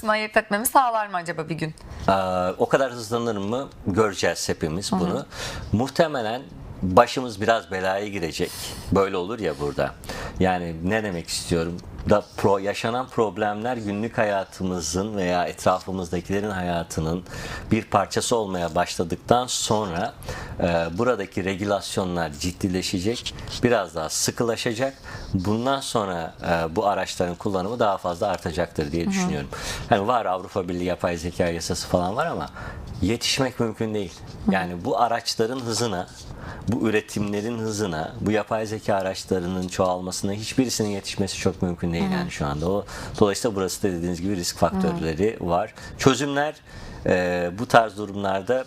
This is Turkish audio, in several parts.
arasını ayırt etmemi sağlar mı acaba bir gün? Aa, o kadar hızlanır mı göreceğiz hepimiz bunu. Muhtemelen başımız biraz belaya girecek. Böyle olur ya burada. Yani ne demek istiyorum? Da pro, yaşanan problemler günlük hayatımızın veya etrafımızdakilerin hayatının bir parçası olmaya başladıktan sonra e, buradaki regülasyonlar ciddileşecek, biraz daha sıkılaşacak. Bundan sonra e, bu araçların kullanımı daha fazla artacaktır diye düşünüyorum. Yani var Avrupa Birliği yapay zeka yasası falan var ama yetişmek mümkün değil. Yani bu araçların hızına, bu üretimlerin hızına, bu yapay zeka araçlarının çoğalmasına hiçbirisinin yetişmesi çok mümkün değil yani şu anda. O dolayısıyla burası da dediğiniz gibi risk faktörleri var. Çözümler e, bu tarz durumlarda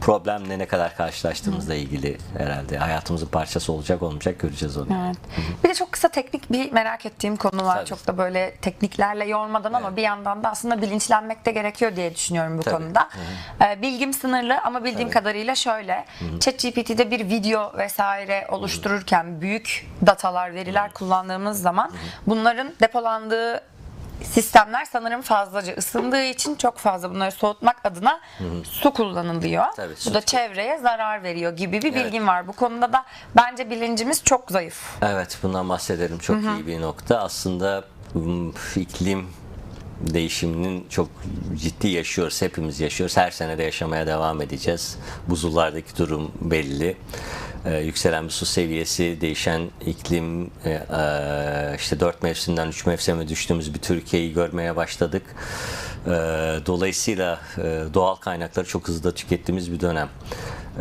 problemle ne kadar karşılaştığımızla ilgili herhalde hayatımızın parçası olacak olmayacak göreceğiz onu. Evet. Bir de çok kısa teknik bir merak ettiğim konu var. Tabii. Çok da böyle tekniklerle yormadan ama bir yandan da aslında bilinçlenmek de gerekiyor diye düşünüyorum bu Tabii. konuda. Ee, bilgim sınırlı ama bildiğim kadarıyla şöyle. ChatGPT'de bir video vesaire oluştururken büyük datalar, veriler kullandığımız zaman bunların depolandığı sistemler sanırım fazlaca ısındığı için çok fazla bunları soğutmak adına su kullanılıyor. Tabii, bu da çevreye zarar veriyor gibi bir Evet. bilgim var. Bu konuda da bence bilincimiz çok zayıf. Evet bundan bahsedelim. Çok iyi bir nokta. Aslında iklim değişiminin çok ciddi yaşıyoruz. Hepimiz yaşıyoruz. Her sene de yaşamaya devam edeceğiz. Buzullardaki durum belli. Ee, yükselen su seviyesi, değişen iklim, e, e, işte dört mevsimden üç mevsime düştüğümüz bir Türkiye'yi görmeye başladık. Ee, dolayısıyla e, doğal kaynakları çok hızlı tükettiğimiz bir dönem.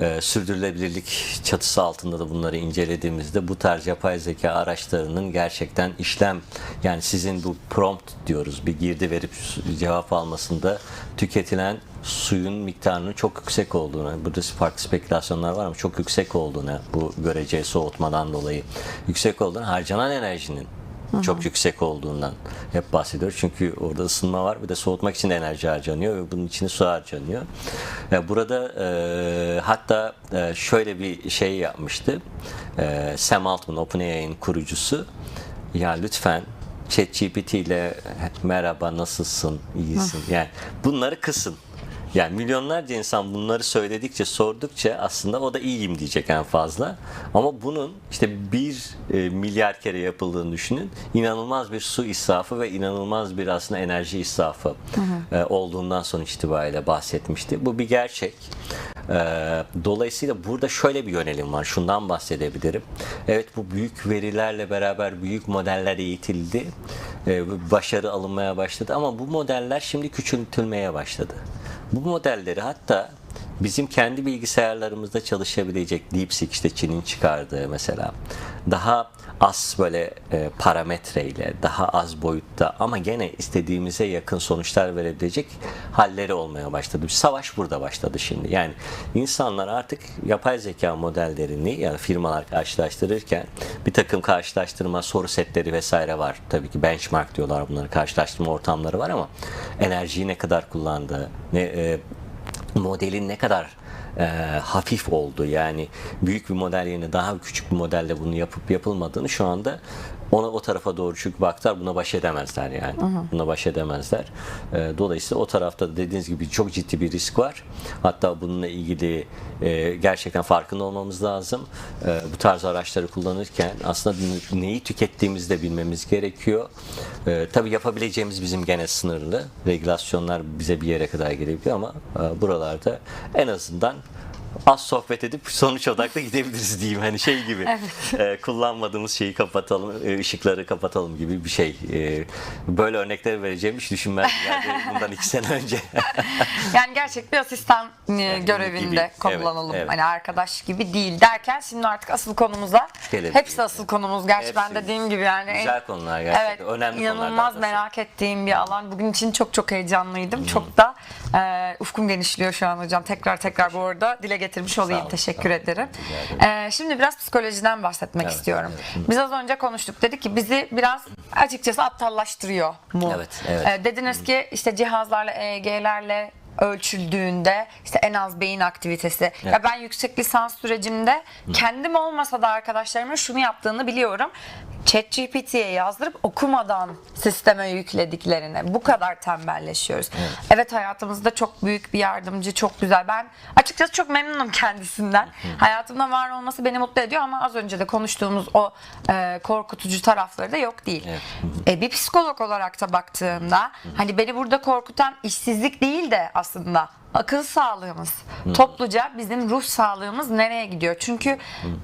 Ee, sürdürülebilirlik çatısı altında da bunları incelediğimizde bu tarz yapay zeka araçlarının gerçekten işlem yani sizin bu prompt diyoruz bir girdi verip cevap almasında tüketilen suyun miktarının çok yüksek olduğunu, burada farklı spekülasyonlar var ama çok yüksek olduğunu, bu görece soğutmadan dolayı yüksek olduğunu, harcanan enerjinin çok yüksek olduğundan hep bahsediyoruz. Çünkü orada ısınma var bir de soğutmak için de enerji harcanıyor ve bunun için de su harcanıyor. E, Burada e, hatta e, şöyle bir şey yapmıştı. E, Sam Altman, OpenAI'nin kurucusu. Ya lütfen ChatGPT ile merhaba nasılsın, iyisin. Yani bunları kısın. Yani milyonlarca insan bunları söyledikçe, sordukça aslında o da iyiyim diyecek en fazla. Ama bunun işte bir e, milyar kere yapıldığını düşünün. İnanılmaz bir su israfı ve inanılmaz bir aslında enerji israfı e, olduğundan sonuç itibariyle bahsetmişti. Bu bir gerçek. E, dolayısıyla burada şöyle bir yönelim var. Şundan bahsedebilirim. Evet bu büyük verilerle beraber büyük modeller eğitildi. E, başarı alınmaya başladı ama bu modeller şimdi küçültülmeye başladı. Bu modelleri hatta bizim kendi bilgisayarlarımızda çalışabilecek DeepSeek işte Çin'in çıkardığı mesela daha az böyle e, parametreyle daha az boyutta ama gene istediğimize yakın sonuçlar verebilecek halleri olmaya başladı. Savaş burada başladı şimdi. Yani insanlar artık yapay zeka modellerini yani firmalar karşılaştırırken bir takım karşılaştırma soru setleri vesaire var. Tabii ki benchmark diyorlar bunları karşılaştırma ortamları var ama enerjiyi ne kadar kullandığı, ne e, modelin ne kadar e, hafif oldu. Yani büyük bir model yerine daha küçük bir modelle bunu yapıp yapılmadığını şu anda ona o tarafa doğru çünkü baktılar buna baş edemezler yani. Buna baş edemezler. E, dolayısıyla o tarafta da dediğiniz gibi çok ciddi bir risk var. Hatta bununla ilgili e, gerçekten farkında olmamız lazım. E, bu tarz araçları kullanırken aslında neyi tükettiğimizi de bilmemiz gerekiyor. E, tabii yapabileceğimiz bizim gene sınırlı. Regülasyonlar bize bir yere kadar gelebiliyor ama e, buralarda en azından az sohbet edip sonuç odaklı gidebiliriz diyeyim. Hani şey gibi e, kullanmadığımız şeyi kapatalım, e, ışıkları kapatalım gibi bir şey. E, böyle örnekler vereceğimi hiç düşünmezdim. Yani bundan iki sene önce. Yani gerçek bir asistan e, görevinde gibi. kullanalım. Evet, evet. Hani arkadaş gibi değil derken şimdi artık asıl konumuza Gelelim. hepsi asıl konumuz. Gerçi Hepsi. ben dediğim gibi yani Güzel konular gerçekten. Evet, Önemli inanılmaz konulardan merak ettiğim bir alan. Bugün için çok çok heyecanlıydım. Çok da e, ufkum genişliyor şu an hocam. Tekrar tekrar bu arada dile getirmiş olayım. olun, Teşekkür ederim. Rica ederim. E, şimdi biraz psikolojiden bahsetmek Evet, istiyorum. evet. Biz az önce konuştuk. Dedik ki bizi biraz açıkçası aptallaştırıyor mu? Evet, evet. E, dediniz ki işte cihazlarla, EEG'lerle ölçüldüğünde işte en az beyin aktivitesi. Ya ben yüksek lisans sürecimde kendim olmasa da arkadaşlarımın şunu yaptığını biliyorum. ChatGPT'ye yazdırıp okumadan sisteme yüklediklerine bu kadar tembelleşiyoruz. Evet. hayatımızda çok büyük bir yardımcı, çok güzel. Ben açıkçası çok memnunum kendisinden. Hayatımda var olması beni mutlu ediyor ama az önce de konuştuğumuz o e, korkutucu tarafları da yok değil. Evet. E, bir psikolog olarak da baktığımda hani beni burada korkutan işsizlik değil de aslında akıl sağlığımız, topluca bizim ruh sağlığımız nereye gidiyor? Çünkü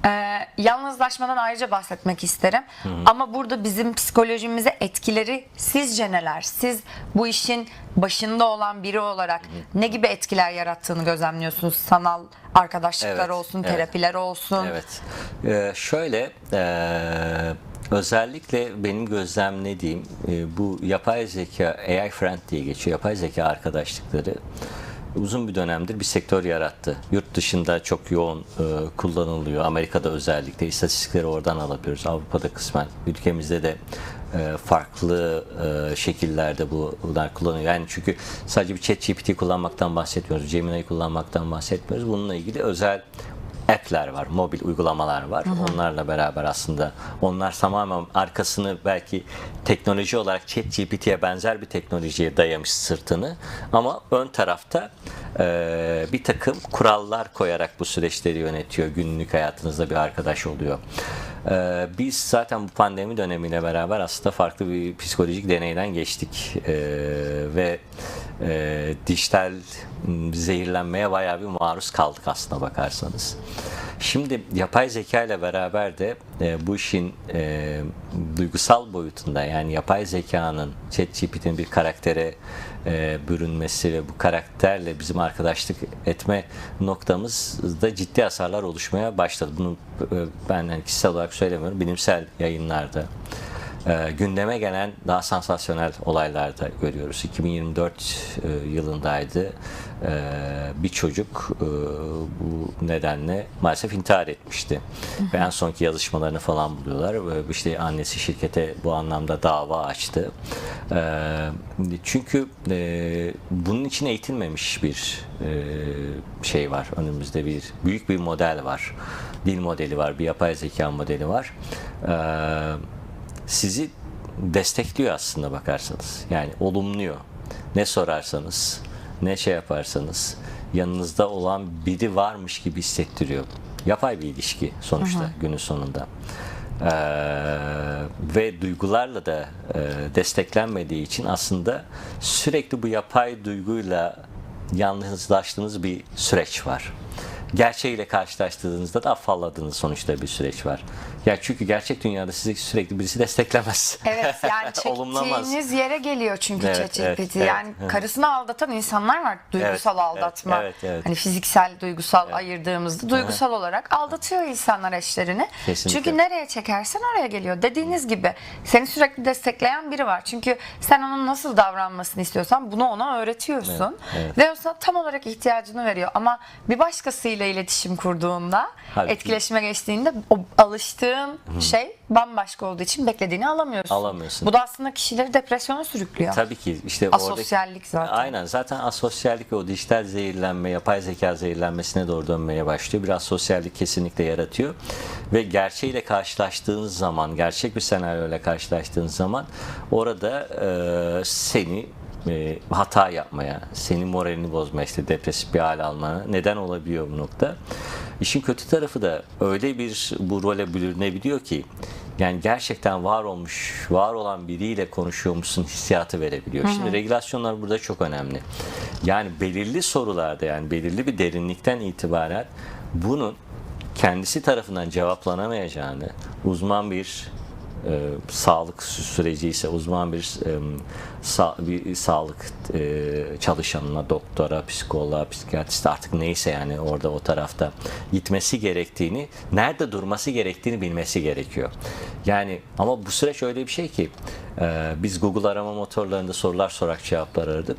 e, yalnızlaşmadan ayrıca bahsetmek isterim. Ama burada bizim psikolojimize etkileri sizce neler? Siz bu işin başında olan biri olarak ne gibi etkiler yarattığını gözlemliyorsunuz? Sanal arkadaşlıklar Evet, olsun, evet. terapiler olsun. Evet. Ee, şöyle ee, özellikle benim gözlemlediğim e, bu yapay zeka AI friend diye geçiyor. Yapay zeka arkadaşlıkları uzun bir dönemdir bir sektör yarattı. Yurt dışında çok yoğun e, kullanılıyor. Amerika'da özellikle istatistikleri oradan alabiliyoruz. Avrupa'da kısmen. Ülkemizde de e, farklı e, şekillerde bu- bunlar kullanılıyor. Yani çünkü sadece bir chat GPT kullanmaktan bahsetmiyoruz. Gemini kullanmaktan bahsetmiyoruz. Bununla ilgili özel app'ler var, mobil uygulamalar var. Onlarla beraber aslında onlar tamamen arkasını belki teknoloji olarak ChatGPT'ye benzer bir teknolojiye dayamış sırtını ama ön tarafta e, bir takım kurallar koyarak bu süreçleri yönetiyor. Günlük hayatınızda bir arkadaş oluyor. E, biz zaten bu pandemi dönemiyle beraber aslında farklı bir psikolojik deneyden geçtik E, ve e, dijital zehirlenmeye bayağı bir maruz kaldık aslına bakarsanız. Şimdi yapay zeka ile beraber de e, bu işin e, duygusal boyutunda yani yapay zekanın ChatGPT'nin bir karaktere e, bürünmesi ve bu karakterle bizim arkadaşlık etme noktamızda ciddi hasarlar oluşmaya başladı. Bunu e, ben hani kişisel olarak söylemiyorum. Bilimsel yayınlarda e, gündeme gelen daha sansasyonel olaylarda görüyoruz. 2024 e, yılındaydı. E, bir çocuk e, bu nedenle maalesef intihar etmişti. Ve en sonki yazışmalarını falan buluyorlar. Ve işte annesi şirkete bu anlamda dava açtı. E, çünkü e, bunun için eğitilmemiş bir e, şey var. Önümüzde bir büyük bir model var. Dil modeli var, bir yapay zeka modeli var. E, sizi destekliyor aslında bakarsanız. Yani olumluyor. Ne sorarsanız, ne şey yaparsanız yanınızda olan biri varmış gibi hissettiriyor. Yapay bir ilişki sonuçta günün sonunda. Ee, ve duygularla da e, desteklenmediği için aslında sürekli bu yapay duyguyla yalnızlaştığınız bir süreç var. Gerçeğiyle karşılaştığınızda da afalladığınız sonuçta bir süreç var. Ya çünkü gerçek dünyada sizi sürekli birisi desteklemez. Evet yani çektiğiniz yere geliyor çünkü Evet, ChatGPT. evet, evet, yani evet. karısını aldatan insanlar var. Duygusal Evet, aldatma. evet, evet. Hani fiziksel duygusal ayırdığımızda duygusal olarak aldatıyor insanlar eşlerini. Kesinlikle. Çünkü nereye çekersen oraya geliyor. Dediğiniz gibi seni sürekli destekleyen biri var. Çünkü sen onun nasıl davranmasını istiyorsan bunu ona öğretiyorsun. Evet, evet. Ve o sana tam olarak ihtiyacını veriyor. Ama bir başkasıyla iletişim kurduğunda, Halbuki- etkileşime geçtiğinde o alıştığın şey bambaşka olduğu için beklediğini alamıyorsun. Alamıyorsun. Bu da aslında kişileri depresyona sürüklüyor. Tabii ki işte Asosyallik zaten. Aynen zaten asosyallik ve o dijital zehirlenme, yapay zeka zehirlenmesine doğru dönmeye başlıyor. Biraz sosyallik kesinlikle yaratıyor. Ve gerçeğiyle karşılaştığınız zaman, gerçek bir senaryoyla karşılaştığınız zaman orada e, seni e, hata yapmaya, senin moralini bozmaya, işte depresif bir hal almana neden olabiliyor bu nokta. İşin kötü tarafı da öyle bir bu role bürünebiliyor ki yani gerçekten var olmuş, var olan biriyle konuşuyormuşsun hissiyatı verebiliyor. Şimdi regülasyonlar burada çok önemli. Yani belirli sorularda yani belirli bir derinlikten itibaren bunun kendisi tarafından cevaplanamayacağını uzman bir e, sağlık sü- süreci ise uzman bir, e, sa- bir sağlık e, çalışanına, doktora, psikoloğa, psikiyatriste artık neyse yani orada o tarafta gitmesi gerektiğini, nerede durması gerektiğini bilmesi gerekiyor. Yani ama bu süreç öyle bir şey ki e, biz Google arama motorlarında sorular sorarak cevaplar aradık.